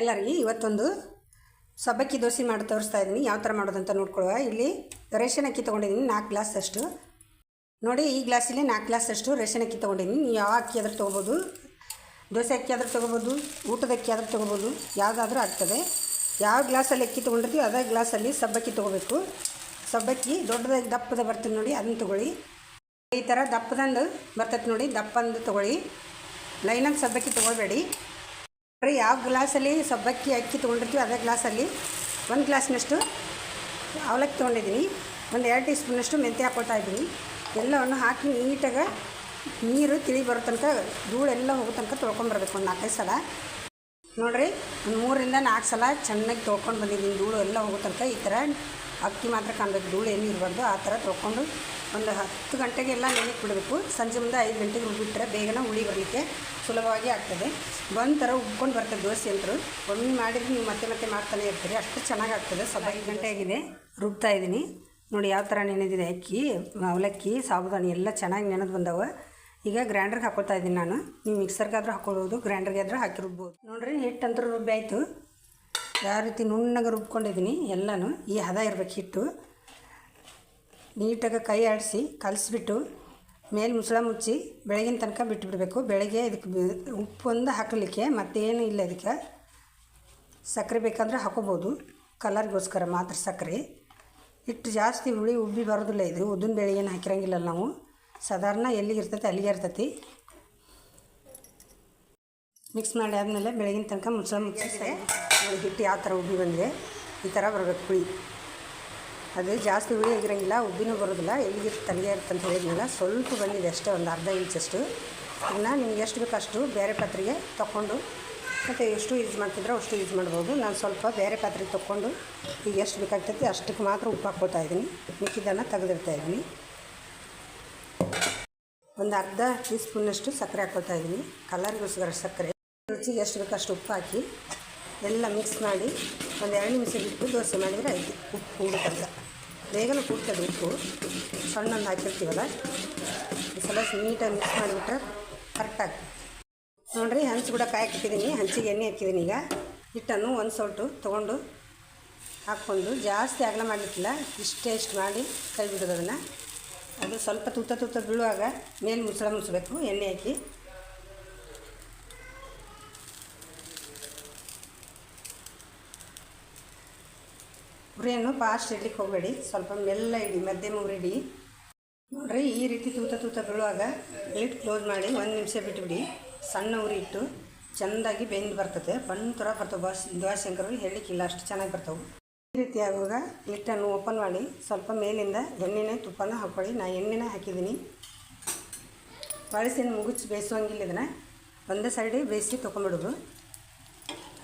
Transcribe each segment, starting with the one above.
ಎಲ್ಲರಿಗೆ ಇವತ್ತೊಂದು ಸಬ್ಬಕ್ಕಿ ದೋಸೆ ಮಾಡಿ ತೋರಿಸ್ತಾ ಇದ್ದೀನಿ. ಯಾವ ಥರ ಮಾಡೋದಂತ ನೋಡ್ಕೊಳ್ಳುವ. ಇಲ್ಲಿ ರೇಷನ್ ಅಕ್ಕಿ ತೊಗೊಂಡಿದ್ದೀನಿ. ನಾಲ್ಕು ಗ್ಲಾಸ್ ಅಷ್ಟು ನೋಡಿ, ಈ ಗ್ಲಾಸಲ್ಲಿ ನಾಲ್ಕು ಗ್ಲಾಸ್ ಅಷ್ಟು ರೇಷನ್ ಅಕ್ಕಿ ತೊಗೊಂಡಿದ್ದೀನಿ. ನೀವು ಯಾವ ಅಕ್ಕಿ ಆದರೂ ತೊಗೋಬೋದು. ದೋಸೆ ಅಕ್ಕಿ ಆದರೂ ತೊಗೋಬೋದು. ಊಟದ ಅಕ್ಕಿ ಆದರೂ ತೊಗೋಬೋದು. ಯಾವುದಾದ್ರೂ ಆಗ್ತದೆ. ಯಾವ ಗ್ಲಾಸಲ್ಲಿ ಅಕ್ಕಿ ತೊಗೊಂಡಿರ್ತೀವಿ ಅದೇ ಗ್ಲಾಸಲ್ಲಿ ಸಬ್ಬಕ್ಕಿ ತೊಗೋಬೇಕು. ಸಬ್ಬಕ್ಕಿ ದೊಡ್ಡದಾಗಿ ದಪ್ಪದ ಬರ್ತದೆ ನೋಡಿ, ಅದನ್ನು ತೊಗೊಳ್ಳಿ. ಈ ಥರ ದಪ್ಪದಂದು ಬರ್ತೈತೆ ನೋಡಿ, ದಪ್ಪಂದು ತೊಗೊಳ್ಳಿ. ಲೈನಾಗಿ ಸಬ್ಬಕ್ಕಿ ತೊಗೊಳ್ಬೇಡಿ. ಯಾವ ಗ್ಲಾಸಲ್ಲಿ ಸಬ್ಬಕ್ಕಿ ಅಕ್ಕಿ ತೊಗೊಂಡಿರ್ತೀವಿ ಅದೇ ಗ್ಲಾಸಲ್ಲಿ ಒಂದು ಗ್ಲಾಸ್ನಷ್ಟು ಅವಲಕ್ಕಿ ತೊಗೊಂಡಿದ್ದೀನಿ. ಒಂದು ಎರಡು ಟೀ ಸ್ಪೂನಷ್ಟು ಮೆಂತ್ಯ ಹಾಕ್ಕೊಳ್ತಾ ಇದ್ದೀನಿ. ಎಲ್ಲವನ್ನು ಹಾಕಿ ನೀಟಾಗಿ ನೀರು ತಿಳಿ ಬರೋ ತನಕ ಧೂಳೆಲ್ಲ ಹೋಗೋ ತನಕ ತೊಳ್ಕೊಂಬರ್ಬೇಕು ಒಂದು ನಾಲ್ಕೈದು ಸಲ. ನೋಡಿರಿ, ಒಂದು ಮೂರರಿಂದ ನಾಲ್ಕು ಸಲ ಚೆನ್ನಾಗಿ ತೊಳ್ಕೊಂಡು ಬಂದಿದ್ದೀನಿ ಧೂಳು ಎಲ್ಲ ಹೋಗೋ ತನಕ. ಈ ಥರ ಅಕ್ಕಿ ಮಾತ್ರ ಕಾಣಬೇಕು, ಧೂಳು ಏನೂ ಇರಬಾರ್ದು, ಆ ಥರ ತೊಳ್ಕೊಂಡು ಒಂದು ಹತ್ತು ಗಂಟೆಗೆಲ್ಲ ನೆನೆಗೆ ಬಿಡಬೇಕು. ಸಂಜೆ ಮುಂದೆ ಐದು ಗಂಟೆಗೆ ಉಬ್ಬಿಟ್ರೆ ಬೇಗನೆ ಹುಳಿ ಬರಲಿಕ್ಕೆ ಸುಲಭವಾಗಿ ಆಗ್ತದೆ. ಒಂದು ಥರ ಉಬ್ಕೊಂಡು ಬರ್ತದೆ ದೋಸೆ ಅಂತರು. ಒಮ್ಮೆ ಮಾಡಿದ್ರೆ ನೀವು ಮತ್ತೆ ಮತ್ತೆ ಮಾಡ್ತಾನೆ ಇರ್ತೀರಿ. ಅಷ್ಟು ಚೆನ್ನಾಗಿ ಆಗ್ತದೆ. ಸ್ವಲ್ಪ ಐದು ಗಂಟೆ ಆಗಿದೆ, ರುಬ್ತಾ ಇದ್ದೀನಿ. ನೋಡಿ, ಯಾವ ಥರ ನೆನೆದಿದೆ ಅಕ್ಕಿ, ಅವಲಕ್ಕಿ ಸಾಬುದಾನಿ ಎಲ್ಲ ಚೆನ್ನಾಗಿ ನೆನೆದು ಬಂದವೆ. ಈಗ ಗ್ರ್ಯಾಂಡರ್ಗೆ ಹಾಕೊಳ್ತಾ ಇದ್ದೀನಿ ನಾನು. ನೀವು ಮಿಕ್ಸರ್ಗಾದ್ರೂ ಹಾಕೊಳ್ಬೋದು ಗ್ರೈಂಡರ್ಗೆ ಆದರೂ ಹಾಕಿ ರುಬ್ಬೋದು ಹಿಟ್ಟು ಅಂತರೂ ರುಬ್ಬಿ ಆಯಿತು. ಯಾವ ರೀತಿ ನುಣ್ಣಗೆ ರುಬ್ಕೊಂಡಿದ್ದೀನಿ ಎಲ್ಲನೂ. ಈ ಹದ ಇರಬೇಕು ಹಿಟ್ಟು. ನೀಟಾಗಿ ಕೈ ಆಡಿಸಿ, ಕಲಸಿಬಿಟ್ಟು, ಮೇಲೆ ಮುಸಳ ಮುಚ್ಚಿ, ಬೆಳಗಿನ ತನಕ ಬಿಟ್ಟುಬಿಡಬೇಕು ಬೆಳಗ್ಗೆ ಇದಕ್ಕೆ ಉಪ್ಪು ಒಂದು ಹಾಕಲಿಕ್ಕೆ ಮತ್ತೇನು ಇಲ್ಲ ಇದಕ್ಕೆ. ಸಕ್ಕರೆ ಬೇಕಾದರೆ ಹಾಕೋಬೋದು. ಕಲರ್ಗೋಸ್ಕರ ಮಾತ್ರ ಸಕ್ಕರೆ. ಹಿಟ್ಟು ಜಾಸ್ತಿ ಹುಳಿ ಉಬ್ಬಿ ಬರೋದಿಲ್ಲ ಇದು. ಉದ್ದಿನ ಬೇಳೆ ಏನು ಹಾಕಿರಂಗಿಲ್ಲ ನಾವು. ಸಾಧಾರಣ ಎಲ್ಲಿಗೆ ಇರ್ತೈತೆ ಅಲ್ಲಿಗೆ ಇರ್ತೈತಿ. ಮಿಕ್ಸ್ ಮಾಡಿ ಆದಮೇಲೆ ಬೆಳಗಿನ ತನಕ ಮುಚ್ಚಳ ನೋಡಿ ಹಿಟ್ಟು ಯಾವ ಥರ ಉಬ್ಬಿ ಬಂದಿದೆ ಈ ಥರ ಬರಬೇಕು ಹುಳಿ. ಅದು ಜಾಸ್ತಿ ಹುಳಿ ಆಗಿರೋಂಗಿಲ್ಲ ಉಬ್ಬಿನೂ ಬರೋದಿಲ್ಲ ಎಲ್ಲಿಗೆ ತಲೆಗೆ ಇರ್ತಂತ ಹೇಳಿದ್ನಲ್ಲ ಸ್ವಲ್ಪ ಬಂದಿದೆ ಅಷ್ಟೇ ಒಂದು ಅರ್ಧ ಇಂಚಷ್ಟು ಇದನ್ನ ನಿಮ್ಗೆ ಎಷ್ಟು ಬೇಕಷ್ಟು ಅಷ್ಟು ಬೇರೆ ಪಾತ್ರೆಗೆ ತೊಗೊಂಡು ಮತ್ತು ಎಷ್ಟು ಯೂಸ್ ಮಾಡ್ತಿದ್ರೋ ಅಷ್ಟು ಯೂಸ್ ಮಾಡ್ಬೋದು. ನಾನು ಸ್ವಲ್ಪ ಬೇರೆ ಪಾತ್ರೆಗೆ ತೊಗೊಂಡು ಈಗ ಎಷ್ಟು ಬೇಕಾಗ್ತೈತಿ ಅಷ್ಟಕ್ಕೆ ಮಾತ್ರ ಉಪ್ಪು ಹಾಕ್ಕೋತಾ ಇದ್ದೀನಿ. ಮಿಕ್ಕಿದ್ದನ್ನು ತೆಗೆದಿರ್ತಾ ಇದ್ದೀನಿ. ಒಂದು ಅರ್ಧ ಟೀ ಸ್ಪೂನಷ್ಟು ಸಕ್ಕರೆ ಹಾಕ್ಕೊಳ್ತಾ ಇದ್ದೀನಿ. ಕಲರ್ಗೋಸ್ಕರ ಸಕ್ಕರೆ. ರುಚಿಗೆ ಎಷ್ಟು ಬೇಕು ಅಷ್ಟು ಉಪ್ಪು ಹಾಕಿ ಎಲ್ಲ ಮಿಕ್ಸ್ ಮಾಡಿ ಒಂದು ಎರಡು ನಿಮಿಷ ಬಿಟ್ಟು ದೋಸೆ ಮಾಡಿದರೆ ಆಯಿತು. ಉಪ್ಪು ಕೂಡುತ್ತಂತ ಬೇಗನೆ ಕೂಡ್ತದೆ ಉಪ್ಪು. ಸಣ್ಣೊಂದು ಹಾಕಿರ್ತೀವಲ್ಲ? ಸಲ ನೀಟಾಗಿ ಮಿಕ್ಸ್ ಮಾಡಿಬಿಟ್ರೆ ಕರೆಕ್ಟಾಗಿ ನೋಡಿರಿ, ಹಂಚು ಕೂಡ ಕಾಯಿ ಹಾಕಿದ್ದೀನಿ ಹಂಚಿಗೆ ಎಣ್ಣೆ ಹಾಕಿದ್ದೀನಿ ಈಗ. ಹಿಟ್ಟನ್ನು ಒಂದು ಸೌಟು ತೊಗೊಂಡು ಹಾಕ್ಕೊಂಡು ಜಾಸ್ತಿ ಅಗಲ ಮಾಡಲಿಕ್ಕಿಲ್ಲ. ಇಷ್ಟೇ ಇಷ್ಟು ಮಾಡಿ ಕೈ ಬಿಡೋದು ಅದನ್ನು. ಅದು ಸ್ವಲ್ಪ ತುತ್ತ ತುತ್ತ ಬೀಳುವಾಗ ಮೇಲೆ ಮುಚ್ಚಳ ಮುಚ್ಚಬೇಕು ಎಣ್ಣೆ ಹಾಕಿ. ಉರಿಯನ್ನು ಫಾಸ್ಟ್ ಇಡ್ಲಿಕ್ಕೆ ಹೋಗಬೇಡಿ, ಸ್ವಲ್ಪ ಮೆಲ್ಲ ಇಡಿ, ಮಧ್ಯಮ ಉರಿ ಇಡಿ ನೋಡಿರಿ, ಈ ರೀತಿ ತೂತ ತೂತ ಬೀಳುವಾಗ ಲಿಟ್ ಕ್ಲೋಸ್ ಮಾಡಿ ಒಂದು ನಿಮಿಷ ಬಿಟ್ಟುಬಿಡಿ ಸಣ್ಣ ಉರಿ ಇಟ್ಟು, ಚೆಂದಾಗಿ ಬೆಂದು ಬರ್ತದೆ. ಬಣ್ಣ ಥರ ಬರ್ತವೆ. ಬಾಸ್ ದ್ವಾಸೆಂಕರು ಹೇಳಲಿಕ್ಕಿಲ್ಲ ಅಷ್ಟು ಚೆನ್ನಾಗಿ ಬರ್ತವೆ ಈ ರೀತಿ ಆಗುವಾಗ ಲಿಟ್ಟನ್ನು ಓಪನ್ ಮಾಡಿ ಸ್ವಲ್ಪ ಮೇಲಿಂದ ಎಣ್ಣೆನೇ ತುಪ್ಪನ ಹಾಕ್ಕೊಳ್ಳಿ ನಾನು ಎಣ್ಣೆನೇ ಹಾಕಿದ್ದೀನಿ. ಬಳಸಿನ ಮುಗುಚಿ ಬೇಯಿಸುವಂಗಿಲ್ಲ ಇದನ್ನು. ಒಂದೇ ಸೈಡಿ ಬೇಯಿಸಿ ತೊಗೊಂಬಿಡೋದು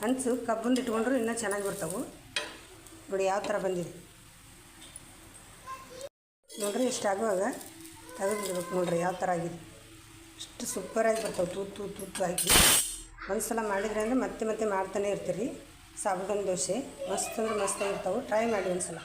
ಹಂಚು ಕಬ್ಬಂದು ಇಟ್ಕೊಂಡ್ರು ಇನ್ನೂ ಚೆನ್ನಾಗಿ ಬರ್ತವೆ. ನೋಡಿ ಯಾವ ಥರ ಬಂದಿದೆ. ನೋಡ್ರಿ ಇಷ್ಟು ಆಗುವಾಗ ತೆಗೆದುಬಿಡ್ಬೇಕು ನೋಡ್ರಿ ಯಾವ ಥರ ಆಗಿದೆ. ಇಷ್ಟು ಸೂಪರಾಗಿ ಬರ್ತವೆ. ತೂತು ತೂತು ಹಾಕಿ ಒಂದು ಸಲ ಮಾಡಿದ್ರೆ ಅಂದರೆ ಮತ್ತೆ ಮತ್ತೆ ಮಾಡ್ತಾನೆ ಇರ್ತೀರಿ. ಸಾಬುದಾನಿ ದೋಸೆ ಮಸ್ತ್ ಅಂದ್ರೆ ಮಸ್ತಾಗಿರ್ತಾವೆ ಟ್ರೈ ಮಾಡಿ ಒಂದು ಸಲ